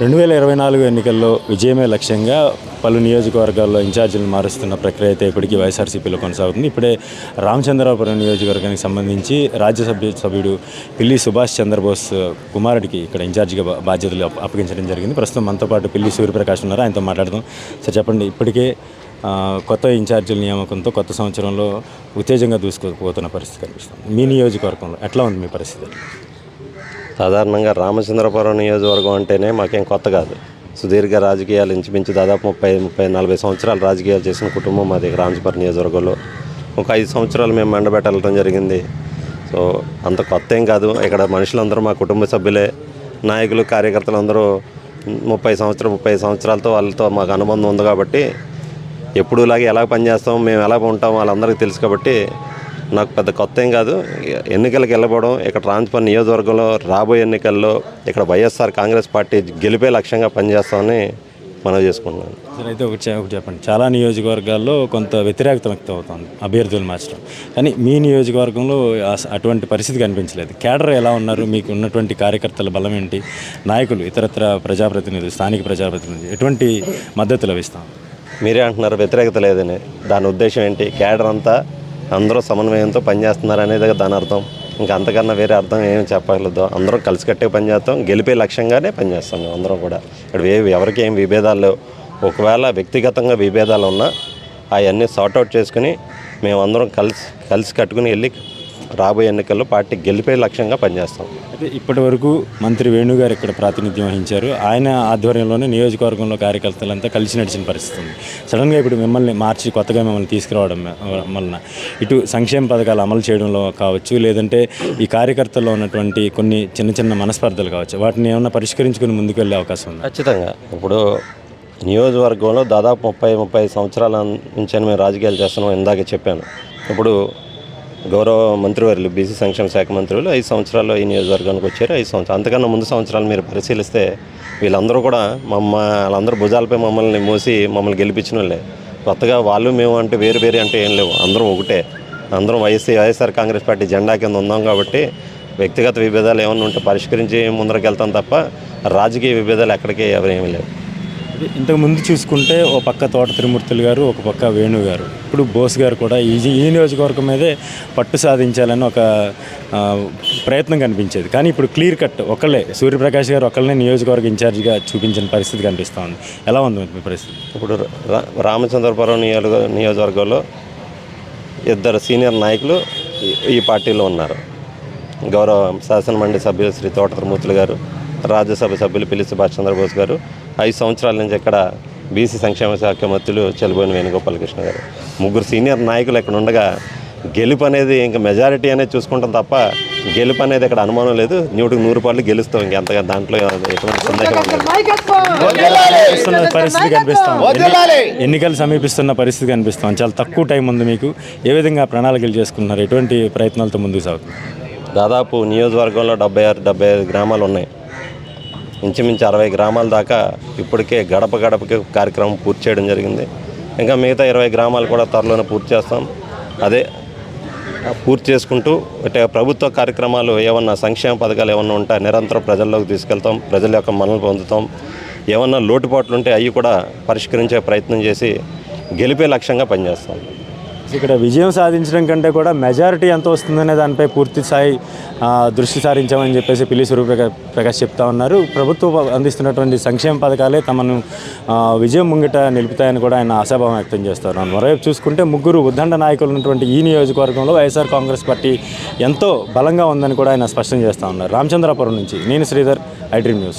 రెండు వేల ఇరవై నాలుగు ఎన్నికల్లో విజయమే లక్ష్యంగా పలు నియోజకవర్గాల్లో ఇన్ఛార్జీలను మారుస్తున్న ప్రక్రియ అయితే ఇప్పటికీ వైఎస్ఆర్సీపీలో కొనసాగుతుంది. ఇప్పుడే రామచంద్రాపురం నియోజకవర్గానికి సంబంధించి రాజ్యసభ సభ్యుడు పిల్లి సుభాష్ చంద్రబోస్ కుమారుడికి ఇక్కడ ఇన్ఛార్జిగా బాధ్యతలు అప్పగించడం జరిగింది. ప్రస్తుతం మనతో పాటు పిల్లి సూర్యప్రకాష్ ఉన్నారు. ఆయనతో మాట్లాడదాం. సార్ చెప్పండి. ఇప్పటికే కొత్త ఇన్ఛార్జీల నియామకంతో కొత్త సంవత్సరంలో ఉత్తేజంగా దూసుకుపోతున్న పరిస్థితి కనిపిస్తుంది. మీ నియోజకవర్గంలో ఎట్లా ఉంది మీ పరిస్థితి? సాధారణంగా రామచంద్రపురం నియోజకవర్గం అంటేనే మాకేం కొత్త కాదు. సుదీర్ఘ రాజకీయాలు ఇంచుమించు దాదాపు ముప్పై ముప్పై నలభై సంవత్సరాలు రాజకీయాలు చేసిన కుటుంబం మాది రామచంద్రపురం నియోజకవర్గంలో. ఒక ఐదు సంవత్సరాలు మేము మండబెట్ట జరిగింది. సో అంత కొత్త ఏం కాదు. ఇక్కడ మనుషులందరూ మా కుటుంబ సభ్యులే నాయకులు కార్యకర్తలు అందరూ ముప్పై సంవత్సరం ముప్పై సంవత్సరాలతో వాళ్ళతో మాకు అనుబంధం ఉంది కాబట్టి ఎప్పుడులాగే ఎలా పనిచేస్తాం మేము ఎలా ఉంటాం వాళ్ళందరికీ తెలుసు కాబట్టి నాకు పెద్ద కొత్త ఏం కాదు. ఎన్నికలకు వెళ్ళబోవడం ఇక్కడ ట్రాన్స్ఫర్ నియోజకవర్గంలో రాబోయే ఎన్నికల్లో ఇక్కడ వైఎస్ఆర్ కాంగ్రెస్ పార్టీ గెలిపే లక్ష్యంగా పనిచేస్తామని మనం చేసుకుంటున్నాను. సార్ అయితే ఒకటి ఒకటి చెప్పండి. చాలా నియోజకవర్గాల్లో కొంత వ్యతిరేకత వ్యక్తం అవుతుంది అభ్యర్థులు మార్చడం కానీ మీ నియోజకవర్గంలో అటువంటి పరిస్థితి కనిపించలేదు. కేడర్ ఎలా ఉన్నారు? మీకు ఉన్నటువంటి కార్యకర్తల బలం ఏంటి? నాయకులు ఇతరత్ర ప్రజాప్రతినిధులు స్థానిక ప్రజాప్రతినిధులు ఎటువంటి మద్దతు లభిస్తాం? మీరే అంటున్నారు వ్యతిరేకత లేదని. దాని ఉద్దేశం ఏంటి? క్యాడర్ అంతా అందరూ సమన్వయంతో పనిచేస్తున్నారు అనేది దాని అర్థం. ఇంకా అంతకన్నా వేరే అర్థం ఏం చెప్పగలదు. అందరం కలిసికట్టే పనిచేస్తాం గెలిపే లక్ష్యంగానే పనిచేస్తాం మేము అందరం కూడా. ఇక్కడ ఏ ఎవరికి ఏం విభేదాలు లేవు. ఒకవేళ వ్యక్తిగతంగా విభేదాలు ఉన్నా అవన్నీ సార్ట్అవుట్ చేసుకుని మేము అందరం కలిసి కలిసి కట్టుకుని వెళ్ళి రాబోయే ఎన్నికల్లో పార్టీ గెలిపే లక్ష్యంగా పనిచేస్తాం. అయితే ఇప్పటి వరకు మంత్రి వేణుగారు ఇక్కడ ప్రాతినిధ్యం వహించారు. ఆయన ఆధ్వర్యంలోనే నియోజకవర్గంలో కార్యకర్తలంతా కలిసి నడిచిన పరిస్థితి ఉంది. సడన్గా ఇప్పుడు మిమ్మల్ని మార్చి కొత్తగా మిమ్మల్ని తీసుకురావడం వలన ఇటు సంక్షేమ పథకాలు అమలు చేయడంలో కావచ్చు లేదంటే ఈ కార్యకర్తల్లో ఉన్నటువంటి కొన్ని చిన్న చిన్న మనస్పర్ధలు కావచ్చు వాటిని ఏమైనా పరిష్కరించుకుని ముందుకు వెళ్ళే అవకాశం ఉంది? ఖచ్చితంగా. ఇప్పుడు నియోజకవర్గంలో దాదాపు ముప్పై ముప్పై సంవత్సరాల నుంచి మేము రాజకీయాలు చేస్తున్నాం ఇందాక చెప్పాను. ఇప్పుడు గౌరవ మంత్రివర్యులు బీసీ సంక్షేమ శాఖ మంత్రులు ఐదు సంవత్సరాలు ఈ నియోజకవర్గానికి వచ్చారు. ఐదు సంవత్సరాలు. అంతకన్నా ముందు సంవత్సరాలు మీరు పరిశీలిస్తే వీళ్ళందరూ కూడా మమ్మ వాళ్ళందరూ భుజాలపై మమ్మల్ని మోసి మమ్మల్ని గెలిపించిన వాళ్ళే. కొత్తగా వాళ్ళు మేము అంటే వేరు వేరు అంటే ఏం లేవు. అందరం ఒకటే. అందరం వైఎస్సీ వైఎస్ఆర్ కాంగ్రెస్ పార్టీ జెండా కింద ఉన్నాం కాబట్టి వ్యక్తిగత విభేదాలు ఏమైనా ఉంటే పరిష్కరించి ముందరకెళ్తాం తప్ప రాజకీయ విభేదాలు ఎక్కడికి ఎవరేమీ లేవు. ఇంతకు ముందు చూసుకుంటే ఓ పక్క తోట తిరుమూర్తులు గారు ఒక పక్క వేణు గారు. ఇప్పుడు బోస్ గారు కూడా ఈ ఈ నియోజకవర్గం మీదే పట్టు సాధించాలని ఒక ప్రయత్నం కనిపించేది. కానీ ఇప్పుడు క్లియర్ కట్ ఒకళ్ళే సూర్యప్రకాష్ గారు ఒకళ్ళనే నియోజకవర్గ ఇన్ఛార్జిగా చూపించిన పరిస్థితి కనిపిస్తూ ఉంది. ఎలా ఉంది మీ పరిస్థితి? ఇప్పుడు రామచంద్రపురం నియోజక నియోజకవర్గంలో ఇద్దరు సీనియర్ నాయకులు ఈ- ఈ పార్టీలో ఉన్నారు. గౌరవ శాసనమండలి సభ్యులు శ్రీ తోట తిరుమూర్తులు గారు రాజ్యసభ సభ్యులు పిల్లి సుభాష్ చంద్రబోస్ గారు ఐదు సంవత్సరాల నుంచి ఇక్కడ బీసీ సంక్షేమ శాఖ మంత్రులు చెలబోయిన వేణుగోపాలకృష్ణ గారు. ముగ్గురు సీనియర్ నాయకులు ఇక్కడ ఉండగా గెలుపు అనేది ఇంకా మెజారిటీ అనేది చూసుకుంటాం తప్ప గెలుపు అనేది ఇక్కడ అనుమానం లేదు. నూటికి నూరు పాటలు గెలుస్తాం. ఇంకెంతగా దాంట్లో ఎటువంటి సందేహం పరిస్థితి కనిపిస్తాం. ఎన్నికలు సమీపిస్తున్న పరిస్థితి కనిపిస్తాం. చాలా తక్కువ టైం ఉంది మీకు. ఏ విధంగా ప్రణాళికలు చేసుకుంటున్నారు? ఎటువంటి ప్రయత్నాలతో ముందుకు సాగుతుంది దాదాపు నియోజకవర్గంలో డెబ్బై ఆరు డెబ్బై ఐదు గ్రామాలు ఉన్నాయి. ఇంచుమించు అరవై గ్రామాల దాకా ఇప్పటికే గడప గడపకి కార్యక్రమం పూర్తి చేయడం జరిగింది. ఇంకా మిగతా ఇరవై గ్రామాలు కూడా త్వరలోనే పూర్తి చేస్తాం. అదే పూర్తి చేసుకుంటూ అంటే ప్రభుత్వ కార్యక్రమాలు ఏమన్నా సంక్షేమ పథకాలు ఏమన్నా ఉంటే నిరంతరం ప్రజల్లోకి తీసుకెళ్తాం ప్రజల యొక్క మనల్ని పొందుతాం. ఏమన్నా లోటుపాట్లు ఉంటే అవి కూడా పరిష్కరించే ప్రయత్నం చేసి గెలిపే లక్ష్యంగా పనిచేస్తాం. ఇక్కడ విజయం సాధించడం కంటే కూడా మెజారిటీ ఎంత వస్తుందనే దానిపై పూర్తి స్థాయి దృష్టి సారించామని చెప్పేసి పిల్లి సూర్యప్రకాష్ ప్రకాష్ చెప్తా ఉన్నారు. ప్రభుత్వం అందిస్తున్నటువంటి సంక్షేమ పథకాలే తమను విజయం ముంగిట నిలుపుతాయని కూడా ఆయన ఆశాభావం వ్యక్తం చేస్తారు. మరోవైపు చూసుకుంటే ముగ్గురు ఉద్దండ నాయకులు ఉన్నటువంటి ఈ నియోజకవర్గంలో వైఎస్ఆర్ కాంగ్రెస్ పార్టీ ఎంతో బలంగా ఉందని కూడా ఆయన స్పష్టం చేస్తూ ఉన్నారు. రామచంద్రాపురం నుంచి నేను శ్రీధర్ ఐడ్రీమ్ న్యూస్.